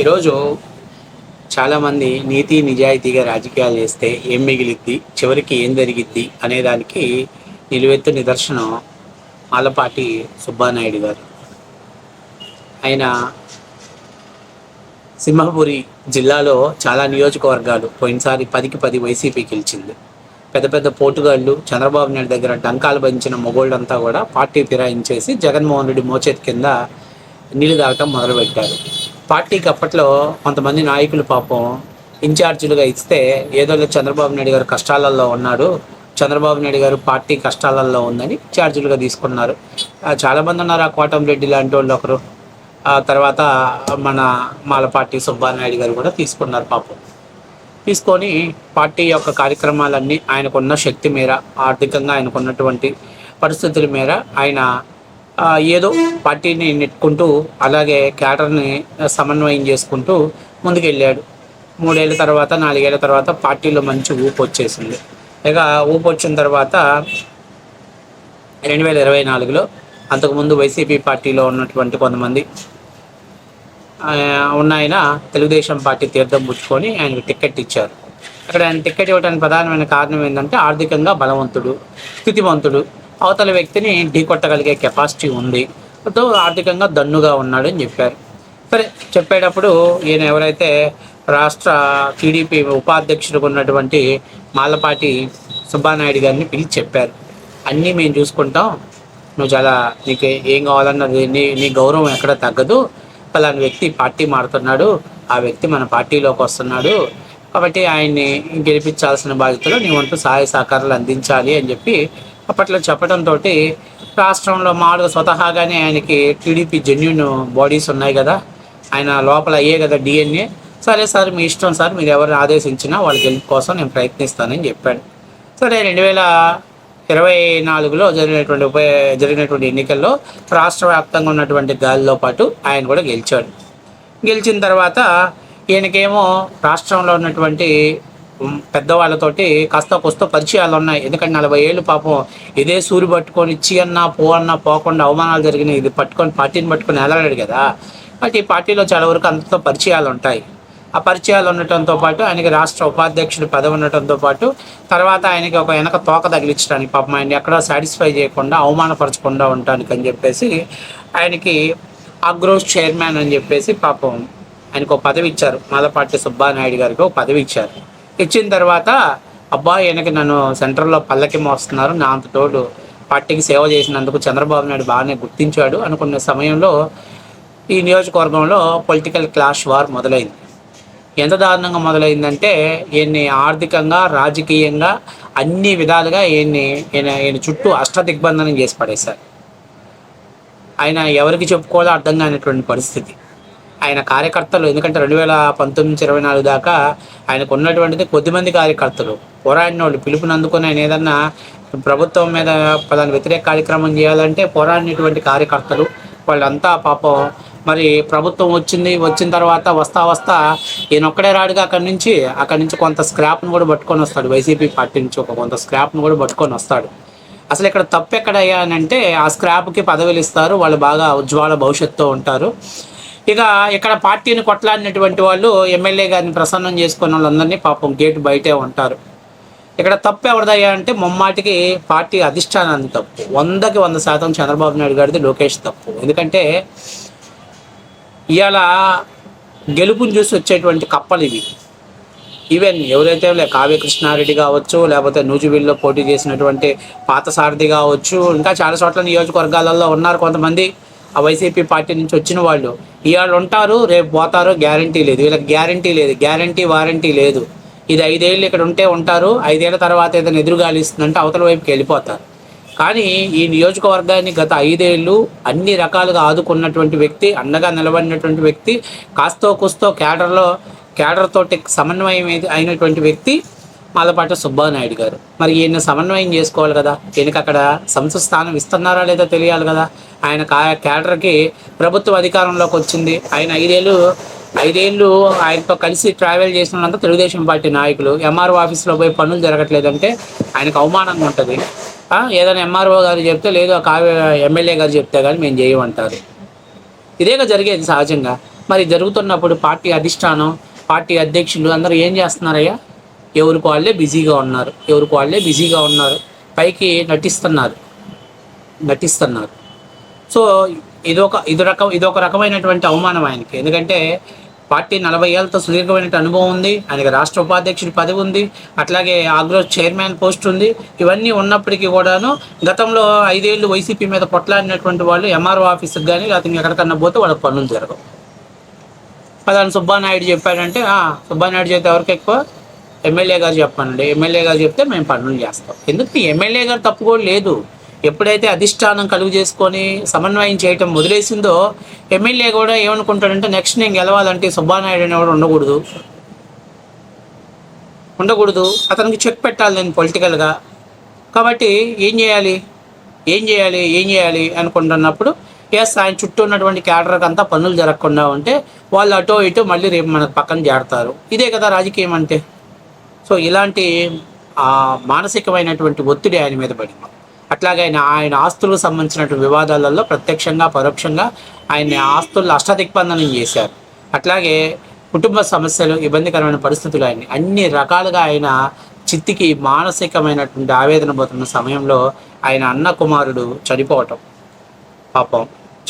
ఈరోజు చాలామంది నీతి నిజాయితీగా రాజకీయాలు చేస్తే ఏం మిగిలిద్ది? చివరికి ఏం జరిగిద్ది? అనే దానికి నిలువెత్తు నిదర్శనం ఆలపాటి సుబ్బానాయుడు గారు. ఆయన సింహపురి జిల్లాలో చాలా నియోజకవర్గాలు పోయినసారి పదికి పది వైసీపీ గెలిచింది. పెద్ద పెద్ద పోటుగాళ్ళు చంద్రబాబు నాయుడు దగ్గర డంకాలు భరించిన మొగోళ్ళంతా కూడా పార్టీ ఫిరాయించేసి జగన్మోహన్ రెడ్డి మోచేతి కింద నీళ్ళు తాగటం మొదలుపెట్టారు. పార్టీకి అప్పట్లో కొంతమంది నాయకులు పాపం ఇన్ఛార్జీలుగా ఇస్తే ఏదో చంద్రబాబు నాయుడు గారు కష్టాలలో ఉన్నాడు చంద్రబాబు నాయుడు గారు పార్టీ కష్టాలలో ఉందని ఛార్జీలుగా తీసుకున్నారు. చాలామంది ఉన్నారు ఆ కోటంరెడ్డి లాంటి వాళ్ళు ఒకరు. ఆ తర్వాత మన మాలపాటి సుబ్బానాయుడు గారు కూడా తీసుకున్నారు పాపం. తీసుకొని పార్టీ యొక్క కార్యక్రమాలన్నీ ఆయనకున్న శక్తి మేర ఆర్థికంగా ఆయనకున్నటువంటి పరిస్థితుల మేర ఆయన ఏదో పార్టీని నెట్టుకుంటూ అలాగే క్యాడర్ని సమన్వయం చేసుకుంటూ ముందుకెళ్ళాడు. మూడేళ్ళ తర్వాత నాలుగేళ్ళ తర్వాత పార్టీలో మంచి ఊపు వచ్చేసింది. ఇక ఊపు వచ్చిన తర్వాత రెండు వేల ఇరవై నాలుగులో అంతకుముందు వైసీపీ పార్టీలో ఉన్నటువంటి కొంతమంది ఉన్న ఆయన తెలుగుదేశం పార్టీ తీర్థం పుచ్చుకొని ఆయనకు టికెట్ ఇచ్చారు. అక్కడ ఆయన టికెట్ ఇవ్వడానికి ప్రధానమైన కారణం ఏంటంటే ఆర్థికంగా బలవంతుడు స్థితివంతుడు అవతల వ్యక్తిని ఢీకొట్టగలిగే కెపాసిటీ ఉంది. తో ఆర్థికంగా దన్నుగా ఉన్నాడు అని చెప్పారు. సరే చెప్పేటప్పుడు ఈయన ఎవరైతే రాష్ట్ర టీడీపీ ఉపాధ్యక్షుడు ఉన్నటువంటి మాలపాటి సుబ్బానాయుడు గారిని పిలిచి చెప్పారు. అన్నీ మేము చూసుకుంటాం. నువ్వు చాలా నీకు ఏం కావాలన్నది నీ నీ గౌరవం ఎక్కడ తగ్గదు. పలాని వ్యక్తి పార్టీ మారుతున్నాడు. ఆ వ్యక్తి మన పార్టీలోకి వస్తున్నాడు. కాబట్టి ఆయన్ని గెలిపించాల్సిన బాధ్యతలో నీ వంతు సహాయ సహకారాలు అందించాలి అని చెప్పి అప్పట్లో చెప్పడంతో రాష్ట్రంలో మామూలుగా స్వతహాగానే ఆయనకి టీడీపీ జెన్యున్ బాడీస్ ఉన్నాయి కదా. ఆయన లోపల అయ్యే కదా డిఎన్ఏ సరే సార్ మీ ఇష్టం సార్ మీరు ఎవరిని ఆదేశించినా వాళ్ళ గెలుపు కోసం నేను ప్రయత్నిస్తానని చెప్పాడు. సరే రెండు వేల ఇరవై నాలుగులో జరిగినటువంటి ఉప జరిగినటువంటి ఎన్నికల్లో రాష్ట్ర వ్యాప్తంగా ఉన్నటువంటి గాలిలో పాటు ఆయన కూడా గెలిచాడు. గెలిచిన తర్వాత ఈయనకేమో రాష్ట్రంలో ఉన్నటువంటి పెద్దవాళ్ళతోటి కాస్త కొస్త పరిచయాలు ఉన్నాయి. ఎందుకంటే నలభై ఏళ్ళు పాపం ఇదే సూరి పట్టుకొని ఇచ్చి అన్నా పో అన్నా పోకుండా అవమానాలు జరిగినాయి. ఇది పట్టుకొని పార్టీని పట్టుకొని ఎదగడాడు కదా. బట్ ఈ పార్టీలో చాలా వరకు అంతతో పరిచయాలు ఉంటాయి. ఆ పరిచయాలు ఉండటంతో పాటు ఆయనకి రాష్ట్ర ఉపాధ్యక్షుడి పదవి ఉండటంతో పాటు తర్వాత ఆయనకి ఒక వెనక తోక తగిలించడానికి పాపం ఆయన ఎక్కడ సాటిస్ఫై చేయకుండా అవమానపరచకుండా ఉండటానికి అని చెప్పేసి ఆయనకి అగ్రోస్ చైర్మన్ అని చెప్పేసి పాపం ఆయనకు ఒక పదవి ఇచ్చారు. మాలపాటి సుబ్బానాయుడు గారికి ఒక పదవి ఇచ్చారు. ఇచ్చిన తర్వాత అబ్బా ఈయనకి నన్ను సెంటర్లో పల్లకి మోస్తున్నారు. నా అంత తోడు పార్టీకి సేవ చేసినందుకు చంద్రబాబు నాయుడు బాగానే గుర్తించాడు అనుకున్న సమయంలో ఈ నియోజకవర్గంలో పొలిటికల్ క్లాష్ వార్ మొదలైంది. ఎంత దారుణంగా మొదలైందంటే ఈయన్ని ఆర్థికంగా రాజకీయంగా అన్ని విధాలుగా ఈయన్ని ఈయన ఈయన చుట్టూ అష్టదిగ్బంధనం చేసి పడేశారు. ఆయన ఎవరికి చెప్పుకోవాలో అర్థం కానిటువంటి పరిస్థితి. ఆయన కార్యకర్తలు ఎందుకంటే రెండు వేల పంతొమ్మిది నుంచి ఇరవై నాలుగు దాకా ఆయనకు ఉన్నటువంటిది కొద్దిమంది కార్యకర్తలు. పోరాడిన వాళ్ళు పిలుపుని అందుకొని ఆయన ఏదన్నా ప్రభుత్వం మీద పలానా వ్యతిరేక కార్యక్రమం చేయాలంటే పోరాడినటువంటి కార్యకర్తలు వాళ్ళంతా పాపం. మరి ప్రభుత్వం వచ్చింది వచ్చిన తర్వాత వస్తా వస్తా ఈయన ఒక్కడే రాడుగా అక్కడి నుంచి అక్కడి నుంచి కొంత స్క్రాప్ను కూడా పట్టుకొని వస్తాడు. వైసీపీ పార్టీ నుంచి ఒక కొంత స్క్రాప్ను కూడా పట్టుకొని వస్తాడు. అసలు ఇక్కడ తప్పు ఎక్కడయ్యా అని అంటే ఆ స్క్రాప్కి పదవులు ఇస్తారు వాళ్ళు బాగా ఉజ్వల భవిష్యత్తుతో ఉంటారు. ఇక ఇక్కడ పార్టీని కొట్లాడినటువంటి వాళ్ళు ఎమ్మెల్యే గారిని ప్రసన్నం చేసుకున్న వాళ్ళందరినీ పాపం గేటు బయటే ఉంటారు. ఇక్కడ తప్పు ఎవరిదయ్యా అంటే మొమ్మాటికి పార్టీ అధిష్టానాన్ని తప్పు. వందకి వంద శాతం చంద్రబాబు నాయుడు గారిది లోకేష్ తప్పు. ఎందుకంటే ఇవాళ గెలుపుని చూసి వచ్చేటువంటి కప్పలు ఇవి. ఈవెన్ ఎవరైతే లే కావ్య కృష్ణారెడ్డి కావచ్చు లేకపోతే నూజివీడులో పోటీ చేసినటువంటి పాత సారథి కావచ్చు ఇంకా చాలా చోట్ల నియోజకవర్గాలలో ఉన్నారు కొంతమంది. ఆ వైసీపీ పార్టీ నుంచి వచ్చిన వాళ్ళు ఇవాళ ఉంటారు రేపు పోతారు గ్యారంటీ లేదు. వీళ్ళకి గ్యారంటీ లేదు గ్యారంటీ వారంటీ లేదు. ఇది ఐదేళ్ళు ఇక్కడ ఉంటే ఉంటారు ఐదేళ్ళ తర్వాత ఏదైనా ఎదురుగాలిస్తుందంటే అవతల వైపుకి వెళ్ళిపోతారు. కానీ ఈ నియోజకవర్గాన్ని గత ఐదేళ్ళు అన్ని రకాలుగా ఆదుకున్నటువంటి వ్యక్తి అండగా నిలబడినటువంటి వ్యక్తి కాస్తో కుస్తో క్యాడర్లో క్యాడర్తోటి సమన్వయం అయినటువంటి వ్యక్తి మాలపాటి సుబ్బానాయుడు గారు. మరి ఈయన సమన్వయం చేసుకోవాలి కదా? ఈయనకి అక్కడ సంస్థ స్థానం ఇస్తున్నారా లేదా తెలియాలి కదా? ఆయన క్యాడర్కి ప్రభుత్వ అధికారంలోకి వచ్చింది. ఆయన ఐదేళ్ళు ఐదేళ్ళు ఆయనతో కలిసి ట్రావెల్ చేసిన తెలుగుదేశం పార్టీ నాయకులు. ఎంఆర్ఓ ఆఫీస్లో పోయి పనులు జరగట్లేదంటే ఆయనకు అవమానంగా ఉంటుంది. ఏదైనా ఎంఆర్ఓ గారు చెప్తే లేదు ఆ కావ్య ఎమ్మెల్యే గారు చెప్తే కానీ మేము చేయమంటారు. ఇదేగా జరిగేది సహజంగా. మరి జరుగుతున్నప్పుడు పార్టీ అధిష్టానం పార్టీ అధ్యక్షులు అందరూ ఏం చేస్తున్నారయ్యా? ఎవరికి వాళ్ళే బిజీగా ఉన్నారు. ఎవరికి వాళ్ళే బిజీగా ఉన్నారు. పైకి నటిస్తున్నారు. నటిస్తున్నారు. సో ఇదొక ఇది రకం ఇదొక రకమైనటువంటి అవమానం ఆయనకి. ఎందుకంటే పార్టీ నలభై ఏళ్ళతో సుదీర్ఘమైన అనుభవం ఉంది ఆయనకి రాష్ట్ర ఉపాధ్యక్షుడి పదవి ఉంది అట్లాగే ఆగ్రో చైర్మన్ పోస్ట్ ఉంది. ఇవన్నీ ఉన్నప్పటికీ కూడాను గతంలో ఐదేళ్ళు వైసీపీ మీద పొట్లాడినటువంటి వాళ్ళు ఎంఆర్ఓ ఆఫీస్కి కానీ లేకపోతే ఎక్కడికన్నా పోతే వాళ్ళకి పనులు జరగవు. పలానా సుబ్బానాయుడు చెప్పాడంటే సుబ్బానాయుడు చేస్తే ఎవరికి ఎక్కువ? ఎమ్మెల్యే గారు చెప్పండి. ఎమ్మెల్యే గారు చెప్తే మేము పనులు చేస్తాం. ఎందుకు? ఎమ్మెల్యే గారు తప్పు కూడా లేదు. ఎప్పుడైతే అధిష్టానం కలుగు చేసుకొని సమన్వయం చేయటం వదిలేసిందో ఎమ్మెల్యే కూడా ఏమనుకుంటాడంటే నెక్స్ట్ నేను గెలవాలంటే సుబ్బానాయుడు అనేవాడు ఉండకూడదు. ఉండకూడదు. అతనికి చెక్ పెట్టాలి నేను పొలిటికల్గా. కాబట్టి ఏం చేయాలి? ఏం చేయాలి? ఏం చేయాలి? అనుకుంటున్నప్పుడు ఎస్ ఆయన చుట్టూ ఉన్నటువంటి క్యాడర్కి అంతా పనులు జరగకుండా ఉంటే వాళ్ళు అటో ఇటో మళ్ళీ రేపు మనకు పక్కన చేరతారు ఇదే కదా రాజకీయం అంటే. సో ఇలాంటి మానసికమైనటువంటి ఒత్తిడి ఆయన మీద పడింది. అట్లాగే ఆయన ఆయన ఆస్తులకు సంబంధించినటువంటి వివాదాలలో ప్రత్యక్షంగా పరోక్షంగా ఆయన ఆస్తులను అష్టదిగ్బంధనం చేశారు. అట్లాగే కుటుంబ సమస్యలు ఇబ్బందికరమైన పరిస్థితులు ఆయన అన్ని రకాలుగా ఆయన చిత్తికి మానసికమైనటువంటి ఆవేదన పోతున్న సమయంలో ఆయన అన్న కుమారుడు చనిపోవటం. పాపం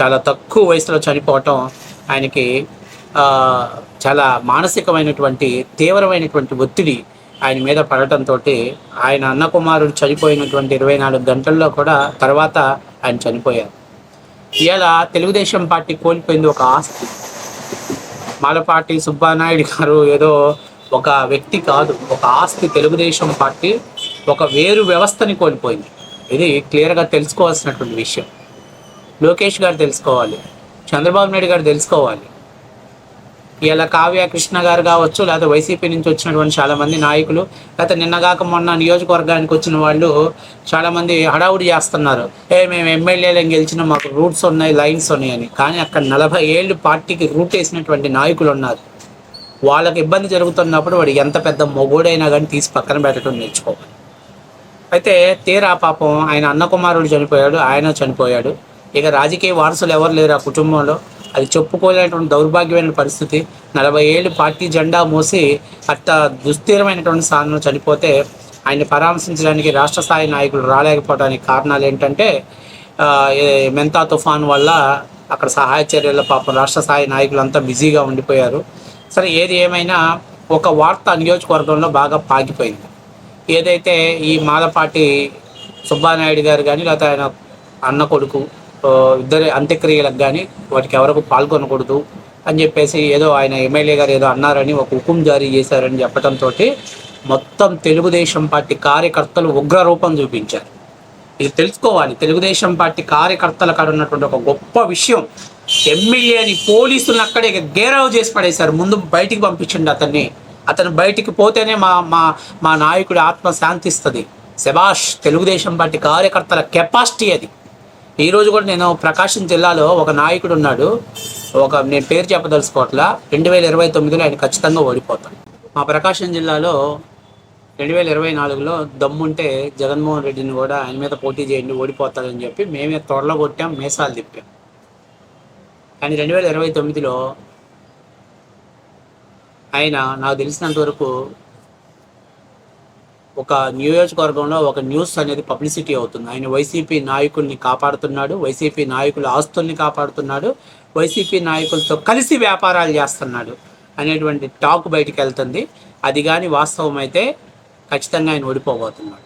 చాలా తక్కువ వయసులో చనిపోవటం ఆయనకి చాలా మానసికమైనటువంటి తీవ్రమైనటువంటి ఒత్తిడి ఆయన మీద పడటంతో ఆయన అన్న కుమారుడు చనిపోయినటువంటి ఇరవై నాలుగు గంటల్లో కూడా తర్వాత ఆయన చనిపోయారు. ఇలా తెలుగుదేశం పార్టీ కోల్పోయింది ఒక ఆస్తి. మాలపాటి సుబ్బానాయుడు గారు ఏదో ఒక వ్యక్తి కాదు ఒక ఆస్తి తెలుగుదేశం పార్టీ ఒక వేరు వ్యవస్థని కోల్పోయింది. ఇది క్లియర్గా తెలుసుకోవాల్సినటువంటి విషయం. లోకేష్ గారు తెలుసుకోవాలి చంద్రబాబు నాయుడు గారు తెలుసుకోవాలి. ఇలా కావ్య కృష్ణ గారు కావచ్చు లేకపోతే వైసీపీ నుంచి వచ్చినటువంటి చాలామంది నాయకులు లేకపోతే నిన్నగాక మొన్న నియోజకవర్గానికి వచ్చిన వాళ్ళు చాలామంది హడావుడి చేస్తున్నారు. ఏ మేము ఎమ్మెల్యేలను గెలిచిన మాకు రూట్స్ ఉన్నాయి లైన్స్ ఉన్నాయి అని. కానీ అక్కడ నలభై ఏళ్ళు పార్టీకి రూట్ వేసినటువంటి నాయకులు ఉన్నారు. వాళ్ళకి ఇబ్బంది జరుగుతున్నప్పుడు వాడు ఎంత పెద్ద మొగోడైనా కానీ తీసి పక్కన పెట్టడం నేర్చుకోవాలి. అయితే తీరా పాపం ఆయన అన్న కుమారుడు చనిపోయాడు ఆయన చనిపోయాడు. ఇక రాజకీయ వారసులు ఎవరు లేరు ఆ కుటుంబంలో. అది చెప్పుకోలేనటువంటి దౌర్భాగ్యమైన పరిస్థితి. నలభై ఏళ్ళు పార్టీ జెండా మోసి అట్ట దుస్థిరమైనటువంటి స్థానంలో చనిపోతే ఆయన్ని పరామర్శించడానికి రాష్ట్ర స్థాయి నాయకులు రాలేకపోవడానికి కారణాలు ఏంటంటే మెంతా తుఫాన్ వల్ల అక్కడ సహాయ చర్యల పాపం రాష్ట్ర స్థాయి నాయకులు అంతా బిజీగా ఉండిపోయారు. సరే ఏది ఏమైనా ఒక వార్త నియోజకవర్గంలో బాగా పాకిపోయింది. ఏదైతే ఈ మాలపాటి సుబ్బానాయుడు గారు కానీ లేకపోతే ఆయన అన్న కొడుకు ఇద్దరి అంత్యక్రియలకు కానీ వాటికి ఎవరకు పాల్గొనకూడదు అని చెప్పేసి ఏదో ఆయన ఎమ్మెల్యే గారు ఏదో అన్నారని ఒక హుకుం జారీ చేశారని చెప్పడంతో మొత్తం తెలుగుదేశం పార్టీ కార్యకర్తలు ఉగ్ర రూపం చూపించారు. ఇది తెలుసుకోవాలి. తెలుగుదేశం పార్టీ కార్యకర్తల కాడ ఉన్నటువంటి ఒక గొప్ప విషయం. ఎమ్మెల్యేని పోలీసులను అక్కడే గేరావు చేసి పడేశారు. ముందు బయటికి పంపించండి అతన్ని. అతను బయటికి పోతేనే మా మా మా నాయకుడి ఆత్మ శాంతిస్తుంది. శభాష్ తెలుగుదేశం పార్టీ కార్యకర్తల కెపాసిటీ అది. ఈరోజు కూడా నేను ప్రకాశం జిల్లాలో ఒక నాయకుడు ఉన్నాడు. ఒక నేను పేరు చెప్పదలుచుకోవట్లా. రెండు వేల ఇరవై తొమ్మిదిలో ఆయన ఖచ్చితంగా ఓడిపోతాడు. మా ప్రకాశం జిల్లాలో రెండు వేల ఇరవై నాలుగులో దమ్ముంటే జగన్మోహన్ రెడ్డిని కూడా ఆయన మీద పోటీ చేయండి ఓడిపోతాడని చెప్పి మేమే త్వరలో కొట్టాం మేసాలు తిప్పాం. కానీ రెండు వేల ఇరవై తొమ్మిదిలో ఆయన నాకు తెలిసినంత వరకు ఒక నియోజకవర్గంలో ఒక న్యూస్ అనేది పబ్లిసిటీ అవుతుంది. ఆయన వైసీపీ నాయకుల్ని కాపాడుతున్నాడు వైసీపీ నాయకుల ఆస్తుల్ని కాపాడుతున్నాడు వైసీపీ నాయకులతో కలిసి వ్యాపారాలు చేస్తున్నాడు అనేటువంటి టాక్ బయటికి వెళ్తుంది. అది కానీ వాస్తవం అయితే ఖచ్చితంగా ఆయన ఓడిపోబోతున్నాడు.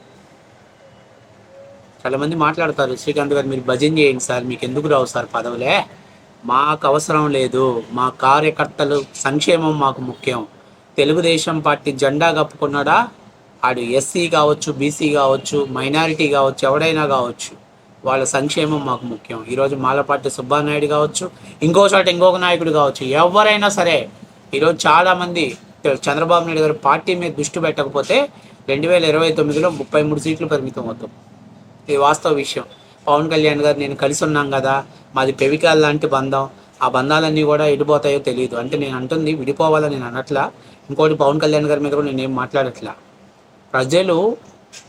చాలామంది మాట్లాడతారు శ్రీకాంత్ గారు మీరు భజన చేయండి సార్ మీకు ఎందుకు రావు సార్ పదవులే? మాకు అవసరం లేదు మా కార్యకర్తలు సంక్షేమం మాకు ముఖ్యం. తెలుగుదేశం పార్టీ జెండా కప్పుకున్నాడా? ఆడు ఎస్సీ కావచ్చు బీసీ కావచ్చు మైనారిటీ కావచ్చు ఎవడైనా కావచ్చు వాళ్ళ సంక్షేమం మాకు ముఖ్యం. ఈరోజు మాలపాటి సుబ్బానాయుడు కావచ్చు ఇంకో చోట ఇంకొక నాయకుడు కావచ్చు ఎవరైనా సరే ఈరోజు చాలామంది చంద్రబాబు నాయుడు గారు పార్టీ మీద దృష్టి పెట్టకపోతే రెండు వేల ఇరవై తొమ్మిదిలో ముప్పై మూడు సీట్లు పరిమితం అవుతాం. ఇది వాస్తవ విషయం. పవన్ కళ్యాణ్ గారు నేను కలిసి ఉన్నాం కదా మాది పెవికాల్ లాంటి బంధం ఆ బంధాలన్నీ కూడా ఎడిపోతాయో తెలియదు అంటే నేను అంటుంది విడిపోవాలని నేను అనట్లా. ఇంకోటి పవన్ కళ్యాణ్ గారి మీద కూడా నేను ఏం మాట్లాడట్లా. ప్రజలు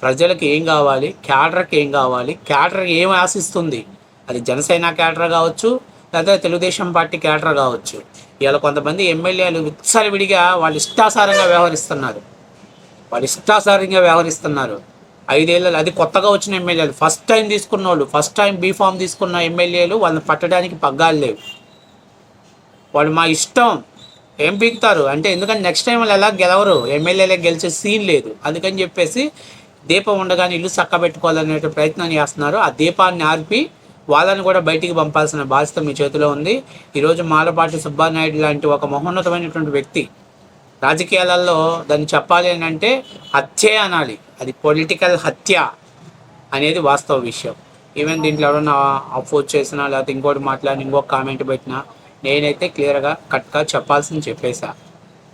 ప్రజలకు ఏం కావాలి? క్యాడర్కి ఏం కావాలి? క్యాడర్ ఏం ఆశిస్తుంది? అది జనసేన క్యాడర్ కావచ్చు లేదా తెలుగుదేశం పార్టీ క్యాడర్ కావచ్చు. ఇవాళ కొంతమంది ఎమ్మెల్యేలు విడిగా వాళ్ళు ఇష్టాసారంగా వ్యవహరిస్తున్నారు. వాళ్ళు ఇష్టాసారంగా వ్యవహరిస్తున్నారు. ఐదేళ్ళు అది కొత్తగా వచ్చిన ఎమ్మెల్యేలు. ఫస్ట్ టైం తీసుకున్న వాళ్ళు ఫస్ట్ టైం బీఫామ్ తీసుకున్న ఎమ్మెల్యేలు వాళ్ళని పట్టడానికి పగ్గాలు లేవు. వాళ్ళు మా ఇష్టం. ఏం పీకుతారు? అంటే ఎందుకంటే నెక్స్ట్ టైం వాళ్ళు ఎలా గెలవరు ఎమ్మెల్యేలే గెలిచే సీన్ లేదు. అందుకని చెప్పేసి దీపం ఉండగానే ఇల్లు చక్క పెట్టుకోవాలనే ప్రయత్నం చేస్తున్నారు. ఆ దీపాన్ని ఆర్పి వాళ్ళని కూడా బయటికి పంపాల్సిన బాధ్యత మీ చేతిలో ఉంది. ఈరోజు మాలపాటి సుబ్బానాయుడు లాంటి ఒక మహోన్నతమైనటువంటి వ్యక్తి రాజకీయాలలో దాన్ని చెప్పాలి అని అంటే హత్యే అనాలి. అది పొలిటికల్ హత్య అనేది వాస్తవ విషయం. ఈవెన్ దీంట్లో ఎవరైనా అపోజ్ చేసినా లేకపోతే ఇంకోటి మాట్లాడి ఇంకొక కామెంట్ పెట్టినా నేనైతే క్లియర్గా కట్గా చెప్పాల్సింది చెప్పేశా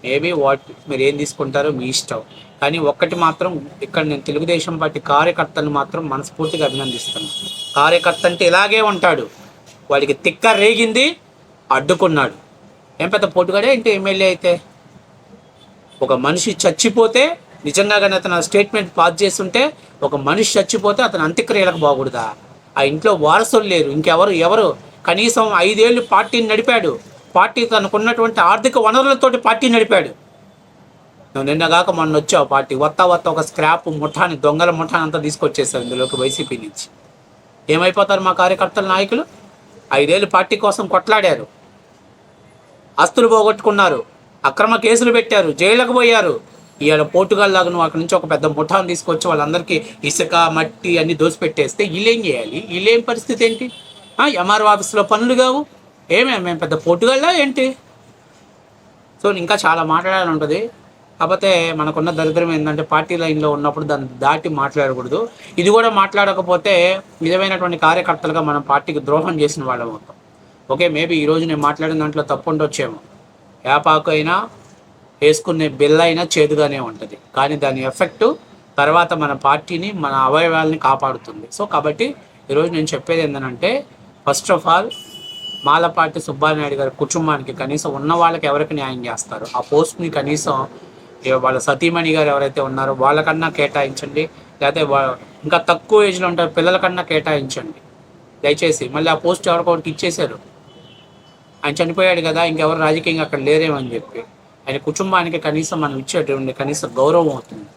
మేబీ వాట్ మీరు ఏం తీసుకుంటారో మీ ఇష్టం. కానీ ఒక్కటి మాత్రం ఇక్కడ నేను తెలుగుదేశం పార్టీ కార్యకర్తలను మాత్రం మనస్ఫూర్తిగా అభినందిస్తాను కార్యకర్త అంటే ఇలాగే ఉంటాడు. వాడికి తిక్క రేగింది అడ్డుకున్నాడు. ఏం పెద్ద పొట్టుగాడే ఏంటి ఎమ్మెల్యే అయితే? ఒక మనిషి చచ్చిపోతే నిజంగా కానీ అతను స్టేట్మెంట్ పాస్ చేస్తుంటే ఒక మనిషి చచ్చిపోతే అతను అంత్యక్రియలకు బాగుడదా? ఆ ఇంట్లో వారసులు లేరు. ఇంకెవరు ఎవరు? కనీసం ఐదేళ్ళు పార్టీని నడిపాడు. పార్టీ తనకున్నటువంటి ఆర్థిక వనరులతోటి పార్టీ నడిపాడు. నువ్వు నిన్నగాక మొన్న వచ్చావు పార్టీ. వత్త వత్త ఒక స్క్రాప్ ముఠాని దొంగల ముఠాన్ని అంతా తీసుకొచ్చేసావు ఇందులోకి వైసీపీ నుంచి. ఏమైపోతారు మా కార్యకర్తల నాయకులు? ఐదేళ్ళు పార్టీ కోసం కొట్లాడారు. ఆస్తులు పోగొట్టుకున్నారు. అక్రమ కేసులు పెట్టారు. జైళ్ళకు పోయారు. ఇవాళ పోర్టుగల్ నువ్వు అక్కడి నుంచి ఒక పెద్ద ముఠాను తీసుకొచ్చి వాళ్ళందరికీ ఇసుక మట్టి అన్ని దోసిపెట్టేస్తే వీళ్ళేం చేయాలి? వీళ్ళేం పరిస్థితి ఏంటి? ఎంఆర్ఓ ఆఫీస్లో పనులు కావు. ఏమేమి మేము పెద్ద పోటుగాళ్ళ ఏంటి? సో ఇంకా చాలా మాట్లాడాలని ఉంటుంది. కాకపోతే మనకున్న దరిద్రం ఏంటంటే పార్టీ లైన్లో ఉన్నప్పుడు దాన్ని దాటి మాట్లాడకూడదు. ఇది కూడా మాట్లాడకపోతే నిజమైనటువంటి కార్యకర్తలుగా మనం పార్టీకి ద్రోహం చేసిన వాళ్ళం అవుతాం. ఓకే మేబీ ఈరోజు నేను మాట్లాడిన దాంట్లో తప్పు ఉండొచ్చేమో. వేపాకు అయినా వేసుకునే బిల్ అయినా చేదుగానే ఉంటుంది. కానీ దాని ఎఫెక్టు తర్వాత మన పార్టీని మన అవయవాల్ని కాపాడుతుంది. సో కాబట్టి ఈరోజు నేను చెప్పేది ఏంటంటే first of all Malapati Subbanaidu గారి కుటుంబానికి కనీసం ఉన్న వాళ్ళకి ఎవరికి న్యాయం చేస్తారు? ఆ పోస్ట్ని కనీసం వాళ్ళ సతీమణి గారు ఎవరైతే ఉన్నారో వాళ్ళకన్నా కేటాయించండి. లేకపోతే ఇంకా తక్కువ ఏజ్లో ఉంటారు పిల్లలకన్నా కేటాయించండి. దయచేసి మళ్ళీ ఆ పోస్ట్ ఎవరికొకటి ఇచ్చేశారు. ఆయన చనిపోయాడు కదా ఇంకెవరు రాజకీయంగా అక్కడ లేరేమని చెప్పి. ఆయన కుటుంబానికి కనీసం మనం ఇచ్చేటువంటి కనీస గౌరవం అవుతుంది.